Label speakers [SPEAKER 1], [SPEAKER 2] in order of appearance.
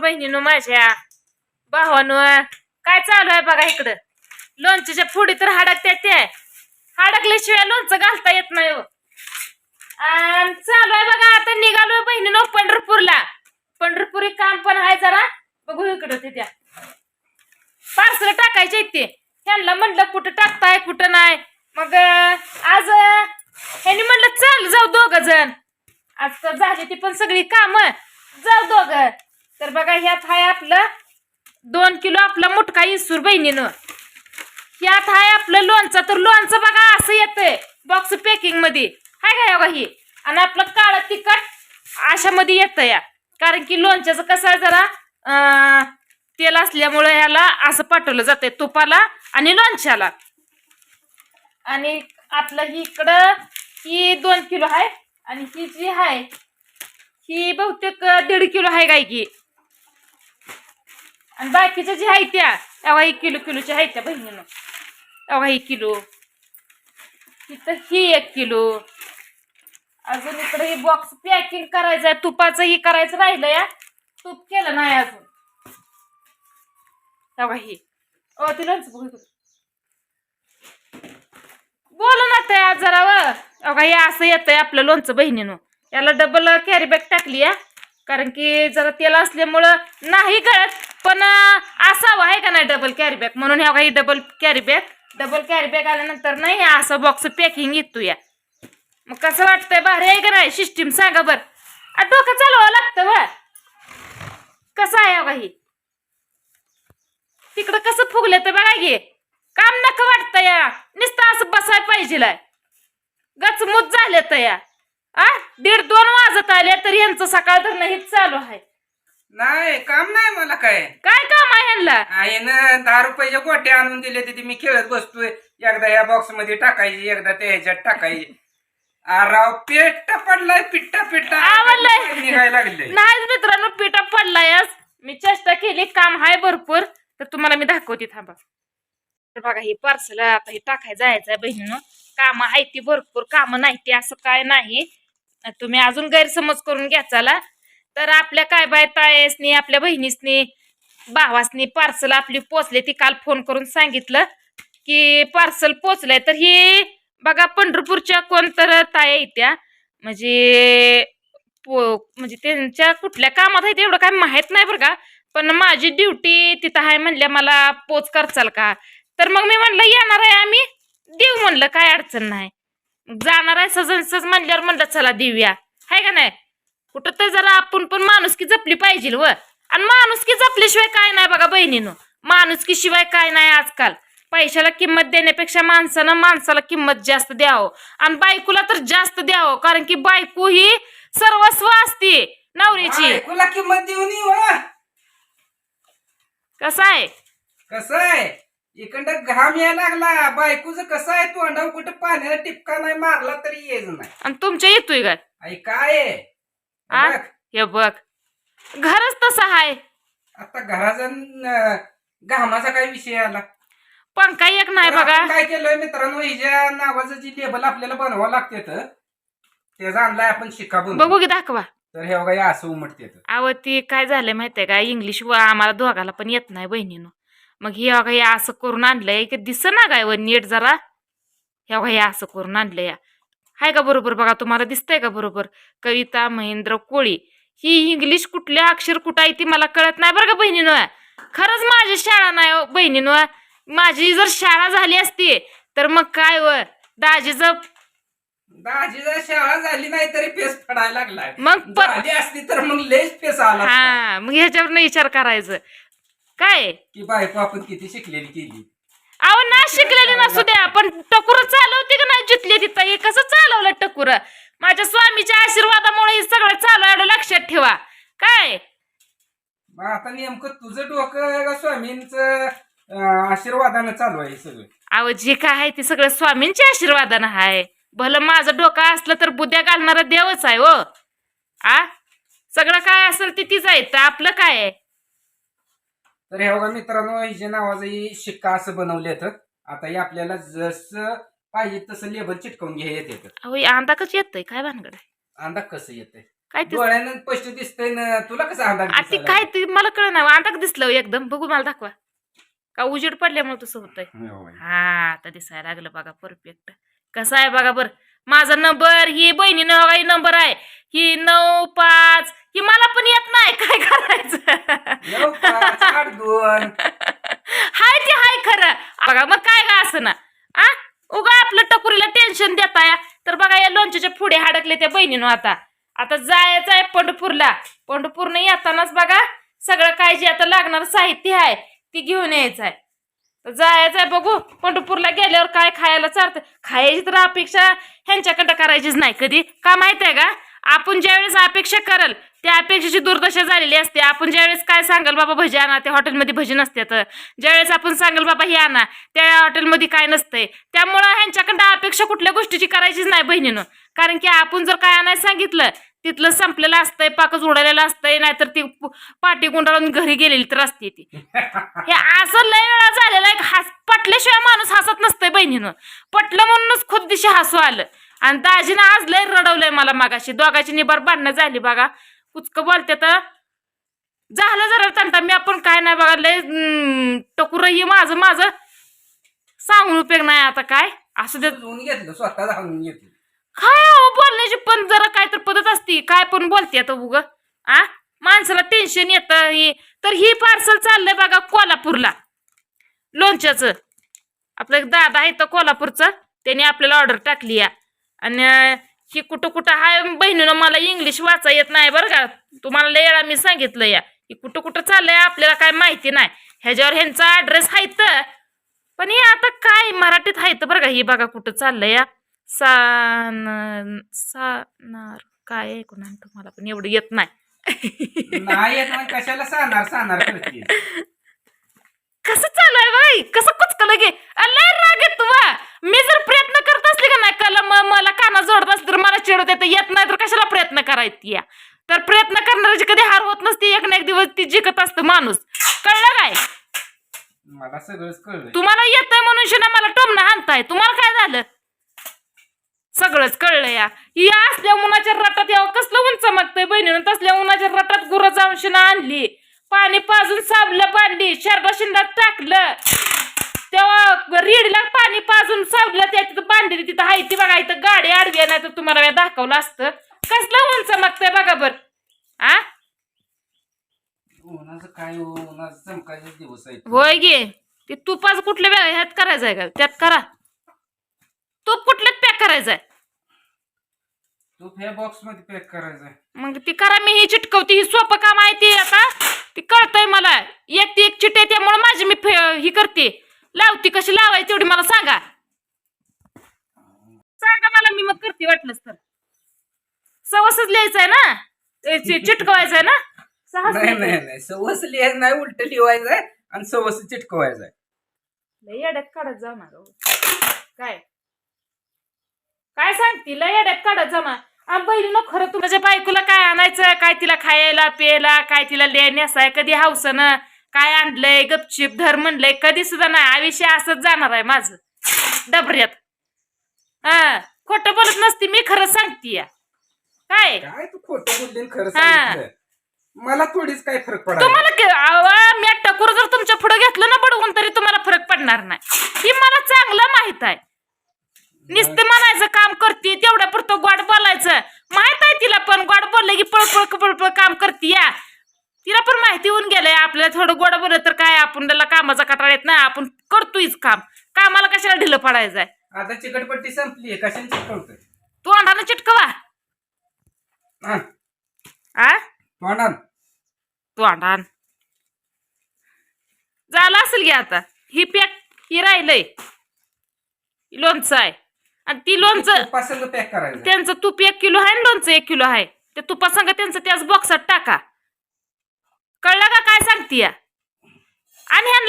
[SPEAKER 1] बहिणीनो माझ्या भावानो काय चालू आहे बघा इकडं? लोणच्याच्या फुडी तर हाडकत्या ते हाडकल्याशिवाय लोणचं घालता येत नाही हो. आणि चालू आहे बघा आता निघालो बहिणीनं पंढरपूरला. पंढरपुरी काम पण आहे जरा बघू इकडं ते त्या पार्सल टाकायचे ते. ह्यांना म्हणलं कुठं टाकताय कुठं नाही. मग आज ह्यानी ह्यांनी म्हणलं चाल जाऊ दोघ जण. आज तर झाली ती पण सगळी काम. जाऊ दोघ. तर बघा ह्यात हाय आपलं दोन किलो आपला मुटका इसूर बहिणीनं. ह्यात हाय आपलं लोणचं तर लोणचं बघा असं येतंय बॉक्स पॅकिंगमध्ये हाय का बघा ही? आणि आपलं काळं तिखट अशामध्ये येतं या कारण की लोणच्याचं कसं आहे जरा तेल असल्यामुळे ह्याला असं पाठवलं जातंय तुपाला आणि लोणच्याला. आणि आपलं ही इकडं ही दोन किलो आहे आणि ही जी आहे ही बहुतेक दीड किलो आहे गाय की. आणि बाकीच्या ज्या आहे त्या तेव्हा एक किलो किलोच्या आहेत त्या बहिणीनं. तेव्हा एक किलो. इथं ही एक किलो. अजून इकडे हे बॉक्स पॅकिंग करायचं आहे तुपाचं ही करायचं राहिलं या तूप केलं नाही अजून. तेव्हा ही. ओ ती लोणचं बोल ना त्या जरा अगा हे असं येतंय आपलं लोणचं बहिणीनं. याला डबल कॅरी बॅग टाकली या कारण की जरा तेल असल्यामुळं नाही गळत. पण असावं आहे का नाही डबल कॅरी बॅग म्हणून ह्या काही double carry bag double carry bag आल्यानंतर नाही असं बॉक्स पॅकिंग येतो या मग कसं वाटतंय भारी आहे का नाही? सिस्टीम सांगा बर. डोकं चालवावं लागतं बर. कसं आहे अगं तिकडं कसं फुगलं तर बघा घे काम नका वाटतं या. नुसतं असं बसाय पाहिजे गचमुच झाले तर या. आ दीड दोन वाजत आले तर यांचं सकाळ तर नाही चालू आहे.
[SPEAKER 2] नाही काम नाही मला काय.
[SPEAKER 1] काय काम आहे यांना
[SPEAKER 2] आईनं दहा रुपयाच्या गोट्या आणून दिले तिथे मी खेळत बसतोय. एकदा या बॉक्समध्ये टाकायची एकदा त्या ह्याच्यात टाकायची. आ, राव पेट्टा पडलाय पिट्टा पिट्टा.
[SPEAKER 1] आवडलंय.
[SPEAKER 2] निघायला लागले
[SPEAKER 1] नाही मित्रांनो पिठा पडलायच मी चेष्टा केली काम आहे भरपूर. तर तुम्हाला मी दाखवते थांबा. तर बघा ही पार्सल आता हे टाकाय जायचं आहे बहिणीनं. कामं आहे ती भरपूर कामं नाही ती असं काय नाही. तुम्ही अजून गैरसमज करून घ्या चला. तर आपल्या काय बाय तायसनी आपल्या बहिणीसनी भावासनी पार्सल आपली पोचले ती काल फोन करून सांगितलं की पार्सल पोचलंय. तर ही बघा पंढरपूरच्या कोण तर ताया येत्या म्हणजे पो म्हणजे त्यांच्या कुठल्या कामात आहे ते एवढं काय माहीत नाही बरं का. पण माझी ड्युटी तिथं आहे म्हणल्या मला पोच करचाल का? तर मग मी म्हणलं येणार आहे आम्ही. देऊ म्हणलं काय अडचण नाही. जाणार आहे सजन सज म्हणल्यावर म्हणलं चला देऊया. आहे का नाही? कुठं तर जरा आपण पण माणुसकी जपली पाहिजे व. आणि माणुसकी जपल्याशिवाय काय नाही बघा बहिणीनं. माणुसकी शिवाय काय नाही आजकाल. पैशाला किंमत देण्यापेक्षा माणसानं माणसाला किंमत जास्त द्यावं. आणि बायकोला तर जास्त द्यावं. कारण की बायको ही सर्वस्व असते नवरीची.
[SPEAKER 2] तुला किंमत देऊन येऊ हा.
[SPEAKER 1] कसं आहे?
[SPEAKER 2] कसं आहे? इकडं घाम यायला लागला. बायकोचं कसं आहे? तू अंडाव कुठं पाण्याला टिपका नाही मारला तरी येत नाही.
[SPEAKER 1] आणि तुमच्या येतोय काय?
[SPEAKER 2] आई काय आहे?
[SPEAKER 1] आ?
[SPEAKER 2] बघ,
[SPEAKER 1] हे बघ. घरच तसं आहे
[SPEAKER 2] आता घराचा न- घामाचा काय विषय आला
[SPEAKER 1] पंखा एक नाही
[SPEAKER 2] तर
[SPEAKER 1] बघा.
[SPEAKER 2] आपण काय केलंय मित्रांनो हिच्या नावाचं जी लेबल आपल्याला बनवावं लागते तर त्याचा आणलाय आपण शिका बनवून.
[SPEAKER 1] बघू की दाखवा.
[SPEAKER 2] तर हे बघा हे असं उमटते
[SPEAKER 1] अहो ती काय झालंय माहितीये का? इंग्लिश व आम्हाला दोघाला पण येत नाही बहिणीनं. मग हे बघा हे असं करून आणलंय की दिस ना काय व नीट जरा? हे बघा हे असं करून आणलंय. हाय का बरोबर बघा तुम्हाला दिसतंय का बरोबर? कविता महेंद्र कोळी. ही इंग्लिश कुठल्या अक्षर कुठं आहे ती मला कळत नाही बरं का बहिणीनं. खरंच माझी शाळा नाही हो बहिणीनं. माझी जर शाळा झाली असती तर मग काय व? दाजीचं
[SPEAKER 2] दाजी जर शाळा झाली नाही तरी फेस पडायला लागलाय.
[SPEAKER 1] मग पर-
[SPEAKER 2] झाली असती तर मग लेच फेस आला असता.
[SPEAKER 1] हा मग ह्याच्यावर विचार करायचं. काय?
[SPEAKER 2] की बायको आपण किती शिकलेली केली?
[SPEAKER 1] अहो ना शिकलेले नसू द्या पण टकुर चालवते का नाही जिथले तिथं? हे कसं चालवलं टकुर? माझ्या स्वामीच्या आशीर्वादामुळे हे सगळं चालू आहे, एवढं लक्षात ठेवा. काय?
[SPEAKER 2] मग आता नेमकं तुझं डोकं का स्वामींचं आशीर्वादानं चालू आहे सगळं.
[SPEAKER 1] अहो जे काय आहे ते सगळं स्वामींच्या आशीर्वादानं आहे. भलं माझं डोकं असलं तर बुद्ध्या घालणारा देवच आहे हो. आ? सगळं काय असेल ते तीच आहे तर आपलं काय आहे?
[SPEAKER 2] तर हे बघा मित्रांनो हिच्या नावाचं ही शिक्का असं बनवले तर आता हे आपल्याला जसं पाहिजे तसं लेबल चिटकवून घ्या येते
[SPEAKER 1] अहो हे अंदाकच येतंय? काय भानगड आहे?
[SPEAKER 2] अंदाज कसं येते
[SPEAKER 1] काय ते
[SPEAKER 2] डोळ्यानं स्पष्ट दिसतंय ना तुला कसं अंदाज
[SPEAKER 1] आ, ती
[SPEAKER 2] दिसायला
[SPEAKER 1] काय ते मला कळ ना अंडक दिसलं एकदम? बघू मला दाखवा. का उजेड पडल्यामुळे तसं होतंय?
[SPEAKER 2] होय.
[SPEAKER 1] हा आता दिसायला लागलं बघा परफेक्ट कसं आहे बघा बर? माझा नंबर ही बहिणीनं बघा ही नंबर आहे. ही नऊ पाच ही मला पण येत नाही. काय करायचं? हाय ते हाय खरं. बघा मग काय का असं ना? आ? उगा आपलं टकुरीला टेन्शन देताय. तर बघा या लोणच्याच्या पुढे हाडकले त्या बहिणीनं आता. आता जायचं आहे पंढरपूरला. पंढरपूरनं येतानाच बघा सगळं काय जे आता लागणार साहित्य आहे. ती घेऊन यायचं आहे. तर जायचं आहे बघू. पंढरपूरला गेल्यावर काय खायला चालतं? खायची तर अपेक्षा ह्यांच्याकडं करायचीच नाही कधी. का माहीत आहे का? आपण ज्यावेळेस अपेक्षा करल त्या अपेक्षेची दुर्दशा झालेली असते. आपण ज्यावेळेस काय सांगाल बाबा भजी आणा त्या हॉटेलमध्ये भजी नसतात ज्यावेळेस आपण सांगाल बाबा हे आणा त्या हॉटेलमध्ये काय नसतंय. त्यामुळं ह्यांच्याकडं अपेक्षा कुठल्या गोष्टीची करायचीच नाही बहिणीनं. कारण की आपण जर काय आणायला सांगितलं तिथलं संपलेलं असतंय पाकच उडालेलं असतंय नाहीतर ती पाठी गुंडाळून घरी गेलेली तर असते ती. हे असं लय वेळा झालेलं आहे हस पटल्याशिवाय माणूस हसत नसतंय बहिणीनं. पटलं म्हणूनच खुद दिशी हसू आलं. आणि दाजीनं आज लय रडवलंय मला मागाशी. दोघाची निबार बांधणं झाली बघा. कुचकं बोलते तर झालं जरा तंटा मी आपण काय नाही बघा लय हम्म, टकुर माझं माझं. सांगून उपयोग नाही आता काय. असं देत
[SPEAKER 2] घेतलं स्वतः घेतलं.
[SPEAKER 1] काय अहो बोलण्याची पण जरा काय तर पद्धत असती. काय पण बोलते आता उग. आ? माणसाला टेन्शन येतं ही. तर ही पार्सल चाललंय बघा कोल्हापूरला. लोणच्याचं. आपलं एक दादा आहे तर कोल्हापूरचं. त्याने आपल्याला ऑर्डर टाकली या. आणि ही कुठं कुठं हाय बहिणीनं मला इंग्लिश वाचा येत नाही बरं का. तुम्हाला लय मी सांगितलं या. ही कुठं कुठं चाललंय आपल्याला काय माहिती नाही. ह्याच्यावर ह्यांचा ॲड्रेस आहे तर पण हे आता काय मराठीत आहे तर बरं का. ही बघा कुठं चाललंय या. सान सानार. काय कोणा तुम्हाला पण एवढं येत नाही.
[SPEAKER 2] नाही येत मग कशाला सांगणार सांगणार करते
[SPEAKER 1] कसं चालू आहे बाई? कसं कुचकलं गे लय राग येतो वा मी जर प्रयत्न करत असले का नाही कला म- मला काना जोडत असले तर मला चिडवत येतं येत नाही तर कशाला प्रयत्न करायची या? तर प्रयत्न करणाऱ्याची कधी हार होत नसते एक ना एक दिवस ती जिंकत असतं माणूस. कळलं काय?
[SPEAKER 2] मला सगळंच कळलं
[SPEAKER 1] तुम्हाला येत आहे म्हणून शिना मला टोमणं हाणताय. तुम्हाला काय झालं? सगळंच कळलं या. या असल्या उन्हाच्या रटात यावं कसलं ऊन चमकतंय बहिणीनं? तसल्या उन्हाच्या रटात गुरं जाऊन शिना आणली. पाणी पाजून साबलं बांधली शरडा शिंडात टाकलं. तेव्हा रेडीला पाणी पाजून सावलं त्या तिथं बांधली तिथं हाय ती बघा इथं गाडी आडवी नाही तर तुम्हाला दाखवलं असतं. कसलं ऊन चमकतंय बघा बर. आ?
[SPEAKER 2] काय हो? दिवस आहे.
[SPEAKER 1] होय गे. ते तुपाचं कुठल्या ह्यात करायचं आहे का? त्यात करा. तूप कुठल्यात पॅक करायचं आहे?
[SPEAKER 2] तूप ह्या बॉक्समध्ये पॅक करायचं आहे.
[SPEAKER 1] मग ती करा मी ही चिटकवते ही सोपं काम आहे ते आता. ती कळतंय मला. एक ती एक चिट आहे त्यामुळे माझी मी फे- ही करते. लावती कशी लावायची तेवढी मला सांगा. सांगा मला मी मग करते वाटलंच तर. सवसच लिहायचं आहे ना? ते चि- चिटकवायचं आहे ना? सहाच
[SPEAKER 2] नाही
[SPEAKER 1] लिहायचं
[SPEAKER 2] नाही
[SPEAKER 1] आहे.
[SPEAKER 2] नाही. सवस लिहायचं नाही उलट लिवायचं आहे आणि सवस चिटकवायचं आहे
[SPEAKER 1] लय येड्यात काढत ना गं. काय? काय सांगती? लय येड्यात काढत आ, बहिणीनं खरं तुमच्या बायकोला काय आणायचं? काय तिला खायला प्यायला काय तिला लेण्यासाय कधी हावसनं काय आणलंय गपचिप धर म्हणलंय कधी सुद्धा नाही. आयुष्य असंच जाणार आहे माझं. डबऱ्यात. हा खोटं बोलत नसती मी खरं सांगते काय?
[SPEAKER 2] काय तू खोटं बोलली आणि खरं
[SPEAKER 1] हा.
[SPEAKER 2] सांगितलं? मला थोडीच काय फरक पडला
[SPEAKER 1] तुम्हाला के- आवा, मी टकोर जर तुमच्यापुढे घेतलं ना बडवून तरी तुम्हाला फरक पडणार नाही. ही मला चांगलं माहीत आहे. नुसतं म्हणायचं काम करते तेवढ्या पुरतं गोड बोलायचं. माहीत आहे तिला पण गोड बोललं की पळपळ पळपळ काम करते या. तिला पण माहिती होऊन गेलंय आपल्याला थोडं गोड बोललं तर काय आपण त्याला कामाचा कटाळा येत नाही आपण करतोयच काम. कामाला कशाला ढिलं पडायचंय?
[SPEAKER 2] आता चिकटपट्टी संपली कशाने चिकटवतोय?
[SPEAKER 1] तू अंडानं चिटकवा.
[SPEAKER 2] हा.
[SPEAKER 1] आ?
[SPEAKER 2] तोंडान.
[SPEAKER 1] तू अंडान झालं असेल की आता? ही पॅक ही राहिलंय. लोणचं आहे. आणि ती लोणचं
[SPEAKER 2] पसंत पॅक करायचं.
[SPEAKER 1] त्यांचं तूप एक किलो आहे आणि लोणचं एक किलो आहे. त्या तुपासंग त्यांचं त्याच बॉक्सात टाका. कळलं का काय सांगतीय? आणि ह्यांना